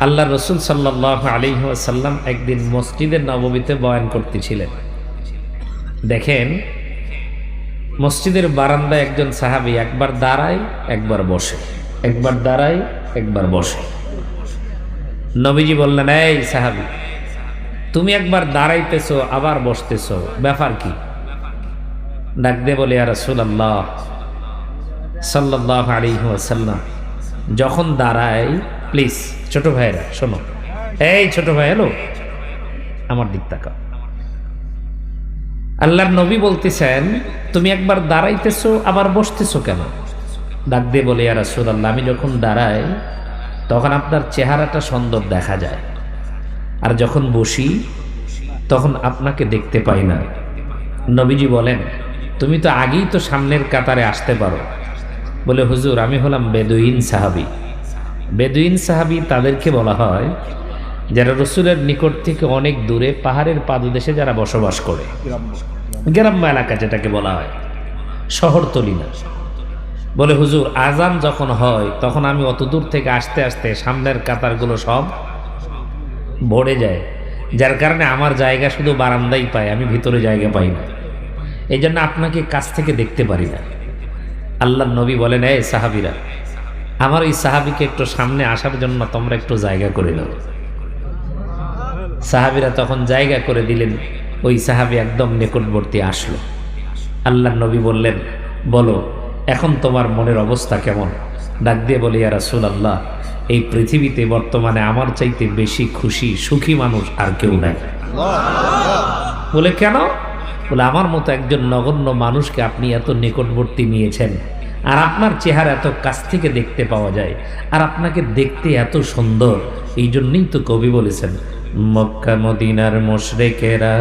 আল্লাহ রসুল সাল্লাহ আলিহাসাল্লাম একদিন মসজিদের নবমীতে বয়ান করতেছিলেন। দেখেন, মসজিদের বারান্দায় একজন সাহাবি একবার দাঁড়ায়, একবার বসে। একবার দাঁড়ায়, একবার বসে। নবীজি বললেন, এই সাহাবি, তুমি একবার দাঁড়াইতেছো, আবার বসতেছ, ব্যাপার কি? ডাক দে বলে আর রসুল আল্লাহ সাল্লাহ আলিহাসাল্লাম যখন দাঁড়ায় প্লিজ, ছোট ভাইরা শোনো। এই ছোট ভাই হ্যালো আমার দিক তাকাও। আল্লাহর নবী বলতেছেন, তুমি একবার দাঁড়াইতেছো, আবার বসতেছো কেন? ডাক দিয়ে বলে আর রাসূলুল্লাহ, আমি যখন দাঁড়াই, তখন আপনার চেহারাটা সুন্দর দেখা যায়। আর যখন বসি, তখন আপনাকে দেখতে পাই না। নবীজি বলেন, তুমি তো আগেই তো সামনের কাতারে আসতে পারো। বলে, হুজুর, আমি হলাম বেদুইন সাহাবি। বেদুইন সাহাবি তাদেরকে বলা হয়, যারা রসুলের নিকট থেকে অনেক দূরে পাহাড়ের পাদদেশে যারা বসবাস করে। গ্রাম্য এলাকা যেটাকে বলা হয়, শহরতলি না। বলে, হুজুর আজান যখন হয়, তখন আমি অত দূর থেকে আসতে আসতে সামনের কাতারগুলো সব ভরে যায়। যার কারণে আমার জায়গা শুধু বারান্দাই পায়, আমি ভিতরে জায়গা পাই না। এই জন্য আপনাকে কাছ থেকে দেখতে পারি না। আল্লাহ নবী বলেন, এ সাহাবিরা আমার এই সাহাবিকে একটু সামনে আসার জন্য তোমরা একটু জায়গা করে দাও সাহাবিরা তখন জায়গা করে দিলেন, ওই সাহাবি একদম নিকটবর্তী আসলো। আল্লাহ নবী বললেন, বলো, এখন তোমার মনের অবস্থা কেমন? ডাক দিয়ে বলি আর রাসুল আল্লাহ এই পৃথিবীতে বর্তমানে আমার চাইতে বেশি খুশি, সুখী মানুষ আর কেউ নাই। বলে, কেন? বলে, আমার মতো একজন নগণ্য মানুষকে আপনি এত নিকটবর্তী নিয়েছেন। আর আপনার চেহারা এত কাছ থেকে দেখতে পাওয়া যায়, আর আপনাকে দেখতে এত সুন্দর, এই জন্যই তো কবি বলেছেন, মক্কা মদিনার মোশরেকেরা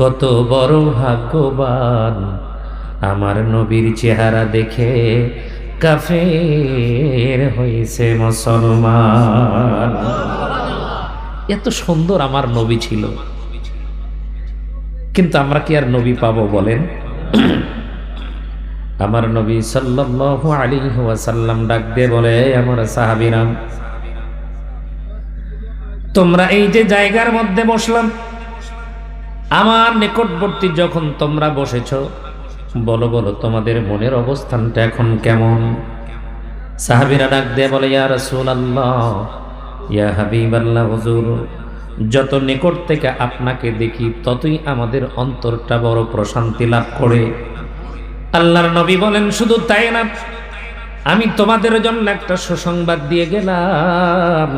কত বড় ভাগ্যবান। আমার নবীর চেহারা দেখে কাফের হয়েছে মুসলমান। এত সুন্দর আমার নবী ছিল। কিন্তু আমরা কি আর নবী পাবো বলেন? আমার নবী সাল্লাল্লাহু আলাইহি ওয়াসাল্লাম ডাক দিয়ে বলে আমার সাহাবীরাম তোমরা এই যে জায়গার মধ্যে বসলাম, আমার নিকটবর্তী যখন তোমরা বসেছ, বলো বলো, তোমাদের মনের অবস্থানটা এখন কেমন? সাহাবীরা ডাক দিয়ে বলে, ইয়া রাসূলুল্লাহ, ইয়া হাবিবাল্লাহ, হুজুর, যত নিকট থেকে আপনাকে দেখি, ততই আমাদের অন্তরটা বড় প্রশান্তি লাভ করে। আল্লাহর নবী বলেন, শুধু তাই না, আমি তোমাদের জন্য একটা সুসংবাদ দিয়ে গেলাম।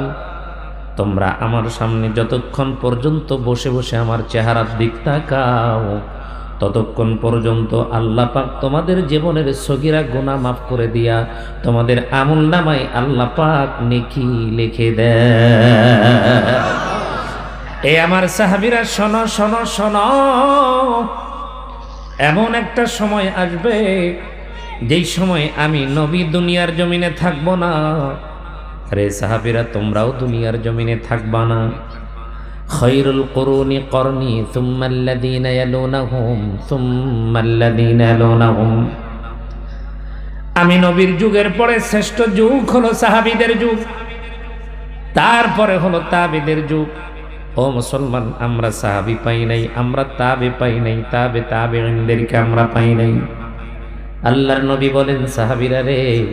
তোমরা আমার সামনে যতক্ষণ পর্যন্ত বসে বসে আমার চেহারার দিক তাকাও, ততক্ষণ পর্যন্ত আল্লাহ পাক তোমাদের জীবনের সগিরা গোনা মাফ করে দিয়া তোমাদের আমল নামায় আল্লাহ পাক নেকি লিখে দেয় এ আমার সাহাবিরা, শোনো শোনো শোনো। এমন একটা সময় আসবে, যেই সময় আমি নবী দুনিয়ার জমিনে থাকব না। আরে সাহাবিরা, তোমরাও দুনিয়ার জমিনে থাকবা না। খৈরুল করুনি করনি সুম্মাল্লাদিন ইয়ালুনাহুম সুম্মাল্লাদিন ইয়ালুনাহুম। আমি নবীর যুগের পরে শ্রেষ্ঠ যুগ হলো সাহাবিদের যুগ, তারপরে হলো তাবিদের যুগ। ও মুসলমান, আমরা সাহাবি পাই নাই, আমরা তাবে পাই নাই, তাবে তাবে আমরা পাই নাই। আল্লাহর নবী বলেন, সাহাবিরা রে,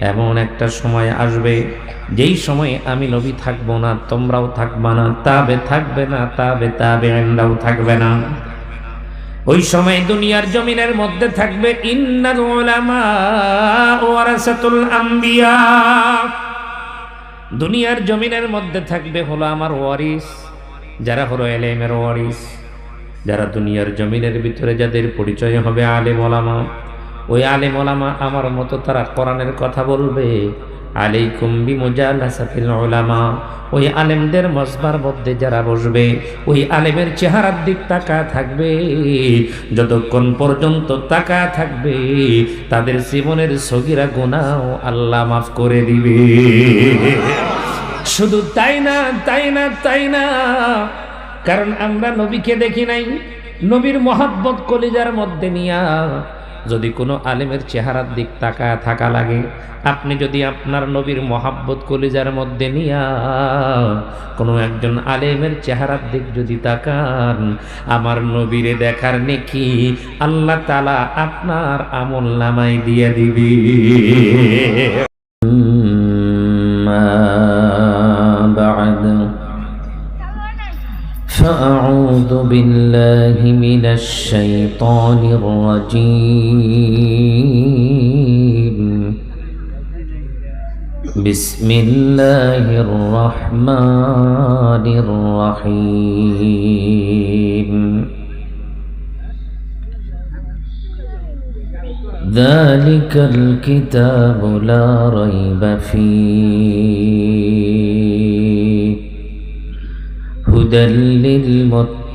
এমন একটা সময় আসবে, যেই সময় আমি নবী থাকব না, তোমরাও থাকবা না, তাবে থাকবে না, তাবে তাবে আমরাও থাকবে না। ওই সময় দুনিয়ার জমিনের মধ্যে থাকবে, ইন্নাল উলামা ওয়ারাসাতুল আম্বিয়া। দুনিয়ার জমিনের মধ্যে থাকবে হলো আমার ওয়ারিস। যারা হলো এলেমের ওয়ারিস, যারা দুনিয়ার জমিনের ভিতরে যাদের পরিচয় হবে আলেম ওলামা, ওই আলেম ওলামা আমার মতো তারা কোরআনের কথা বলবে। আলাইকুম বিমুজালাসাতিল উলামা, ওই আলেমদের মসবার মধ্যে যারা বসবে, ওই আলেমের চেহারার দিক তাকা থাকবে। যতক্ষণ পর্যন্ত তাকা থাকবে, তাদের জীবনের সগিরা গুনাও আল্লাহ মাফ করে দিবে। শুধু তাই না তাই না তাই না। কারণ আমরা নবীকে দেখি নাই, নবীর মহাব্বত কলিজার মধ্যে নিয়া। যদি কোনো আলেমের চেহারার দিক তাকা, থাকা লাগে, আপনি যদি আপনার নবীর মহাব্বত কলিজার মধ্যে নিয়া, কোনো একজন আলেমের চেহারার দিক যদি তাকান, আমার নবীরে দেখার নেকি আল্লাহ তালা আপনার আমল নামাই দিয়ে দিবি। بالله من الشيطان الرجيم. بسم الله الرحمن الرحيم. ذلك الكتاب لا ريب فيه. هدى للمتقين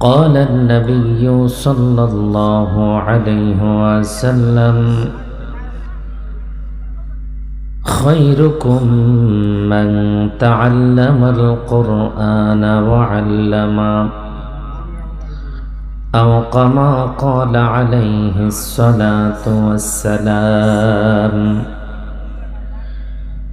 قال النبي صلى الله عليه وسلم خيركم من تعلم القرآن وعلمه أو كما قال عليه الصلاة والسلام.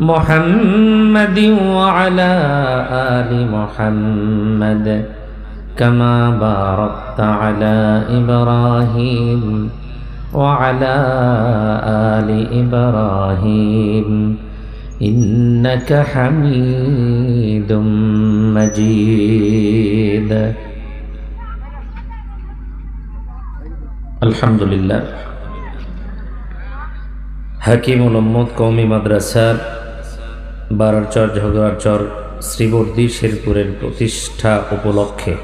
محمد وعلى آل محمد كما باركت على إبراهيم وعلى آل إبراهيم إنك حميد مجيد الحمد لله হাকিমুল উম্মদ কৌমি মাদ্রাসার বারারচর ঝগড়াচর শ্রীবর্দী শেরপুরের প্রতিষ্ঠা উপলক্ষে।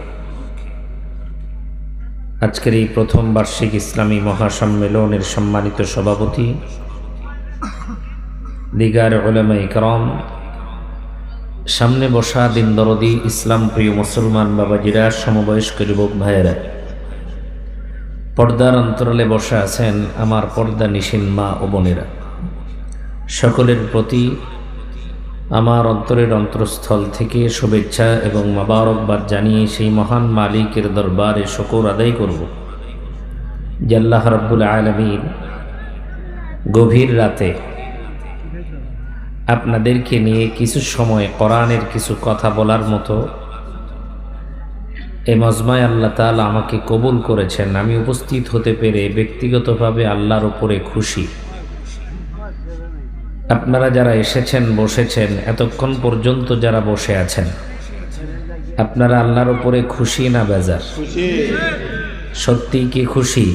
আজকের এই প্রথম বার্ষিক ইসলামী মহাসম্মেলনের সম্মানিত সভাপতি, দিগার ওলামা ইকরম, সামনে বসা দিন দরদি ইসলাম প্রিয় মুসলমান বাবাজিরা, সমবয়স্ক যুবক ভাইয়েরা। পর্দার অন্তরালে বসে আছেন আমার পর্দা নিশিন মা ও বোনেরা। সকলের প্রতি আমার অন্তরের অন্তরস্থল থেকে শুভেচ্ছা এবং মাবারকবাদ জানিয়ে সেই মহান মালিকের দরবারে শকর আদায় করব। জাল্লাহ রব্বুল আলমীর গভীর রাতে আপনাদেরকে নিয়ে কিছু সময় কোরআনের কিছু কথা বলার মতো এ মজমায় আল্লাহ তাল আমাকে কবুল করেছেন। আমি উপস্থিত হতে পেরে ব্যক্তিগতভাবে আল্লাহর ওপরে খুশি। আপনারা যারা এসেছেন বসেছেন এতক্ষণ পর্যন্ত যারা বসে আছেন আপনারা আল্লাহর উপরে খুশি না বেজার? সত্যি কি খুশি?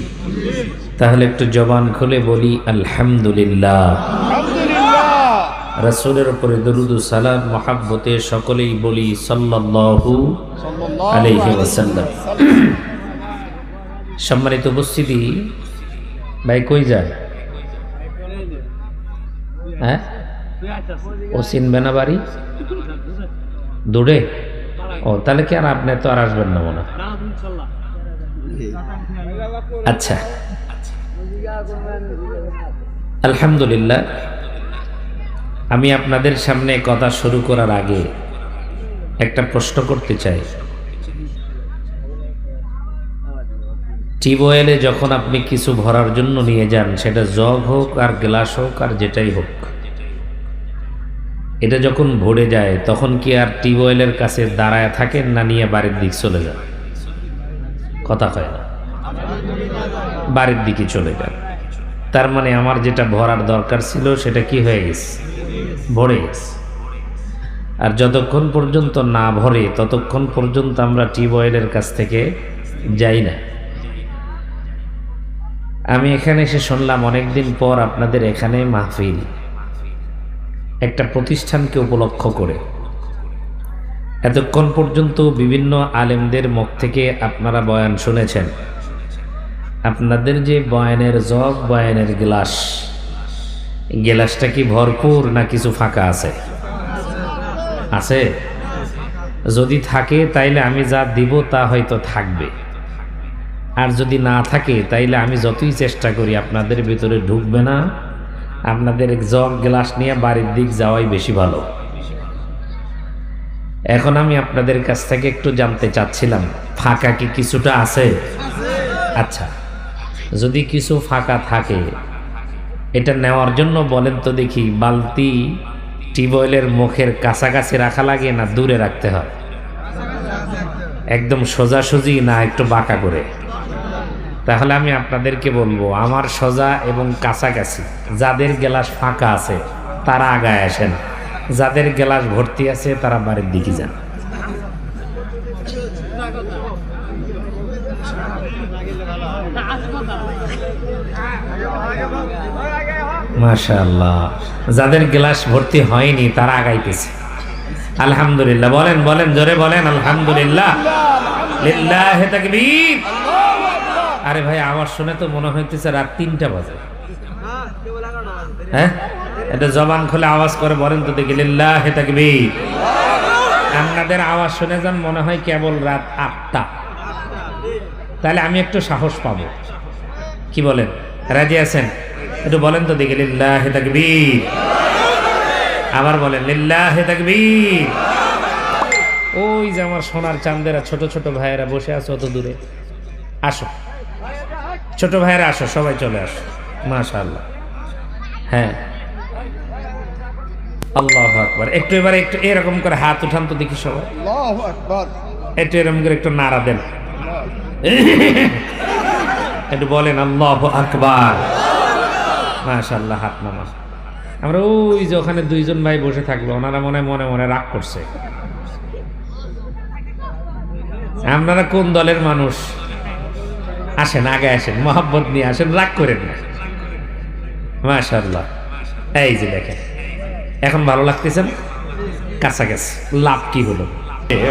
তাহলে একটু জবান খুলে বলি আলহামদুলিল্লাহ। রাসূলের উপরে দরুদ ও সালাম মহাব্বতে সকলেই বলি সাল্লাল্লাহু আলাইহি ওয়াসাল্লাম। সম্মানিত উপস্থিতি ভাই কই যায়? হ্যাঁ? ও চিনবে না বাড়ি? দূরে? ও, তাহলে কি আর আপনি তো আর আসবেন না মনে আচ্ছা। আলহামদুলিল্লাহ। আমি আপনাদের সামনে কথা শুরু করার আগে একটা প্রশ্ন করতে চাই। টিউবওয়েলে যখন আপনি কিছু ভরার জন্য নিয়ে যান, সেটা জগ হোক আর গ্লাস হোক আর যেটাই হোক, এটা যখন ভরে যায়, তখন কি আর টিউবওয়েলের কাছে দাঁড়ায় থাকেন না নিয়ে বাড়ির দিক চলে যান? কথা হয় না। বাড়ির দিকে চলে যান। তার মানে আমার যেটা ভরার দরকার ছিল, সেটা কি হয়ে গেছে? ভরে গেছে। আর যতক্ষণ পর্যন্ত না ভরে, ততক্ষণ পর্যন্ত আমরা টিউবওয়েলের কাছ থেকে যাই না। আমি এখানে এসে শুনলাম, অনেকদিন পর আপনাদের এখানে মাহফিল। একটা প্রতিষ্ঠানকে উপলক্ষ করে। এতক্ষণ পর্যন্ত বিভিন্ন আলেমদের মুখ থেকে আপনারা বয়ান শুনেছেন। আপনাদের যে বয়ানের জগ, বয়ানের গ্লাস, গ্লাসটা কি ভরপুর না কিছু ফাঁকা আছে? আছে? যদি থাকে, তাইলে আমি যা দিব তা হয়তো থাকবে। আর যদি না থাকে, তাইলে আমি যতই চেষ্টা করি, আপনাদের ভিতরে ঢুকবে না। আপনাদের জগ গ্লাস নিয়ে বাড়ির দিক যাওয়াই বেশি ভালো। এখন আমি আপনাদের কাছ থেকে একটু জানতে চাচ্ছিলাম, ফাঁকা কি কিছুটা আছে? আচ্ছা যদি কিছু ফাঁকা থাকে, এটা নেওয়ার জন্য বলেন তো দেখি, বালতি টিউবওয়েলের মুখের কাছাকাছি রাখা লাগে না দূরে রাখতে হয়? একদম সোজাসুজি না একটু বাঁকা করে? তাহলে আমি আপনাদেরকে বলব, আমার সোজা এবং কাছাকাছি যাদের গ্লাস ফাঁকা আছে, তারা আগায় আসেন। যাদের গ্লাস ভর্তি আছে, তারা বাড়ির দিকে যান। মাশাআল্লাহ। যাদের গ্লাস ভর্তি হয়নি, তারা আগাইতেছে। আলহামদুলিল্লাহ। বলেন বলেন, জোরে বলেন, আলহামদুলিল্লাহ। লিল্লাহে তাকবীর। আরে ভাই, আমার শুনে তো মনে হইতেছে রাত তিনটা বাজে। হ্যাঁ? এটা জবান খুলে আওয়াজ করে বলেন তো দেখি, লিল্লাহে তাকবীর। আপনাদের আওয়াজ শুনে যান মনে হয় কেবল রাত আটটা। তাহলে আমি একটু সাহস পাবো। কি বলেন? রাজি আছেন? একটু বলেন তো দেখি, লিল্লাহে তাকবীর। আবার বলেন, লিল্লাহে তাকবীর। ওই যে আমার সোনার চান্দেরা ছোট ছোট ভাইয়েরা বসে আছো অত দূরে। আসো। ছোট ভাইয়েরা আসো সবাই চলে আসো। মাশাআল্লাহ। হ্যাঁ। আল্লাহ আকবার। একটু এবারে একটু এরকম করে হাত উঠান তো দেখি সবাই। আল্লাহু একটু এরকম করে একটু নাড়া দেন। একটু বলেন আল্লাহ আকবার। মাশাল্লাহ হাত নামা আমরা ওই যে ওখানে দুইজন ভাই বসে থাকল ওনারা মনে মনে মনে রাগ করছে। আপনারা কোন দলের মানুষ? আসেন, আগে আসেন মোহাম্মদ নিয়ে আসেন, রাগ করেন না। মাশাল্লাহ এই যে দেখেন, এখন ভালো লাগতেছেন কাছাকাছি। লাভ কি হলো?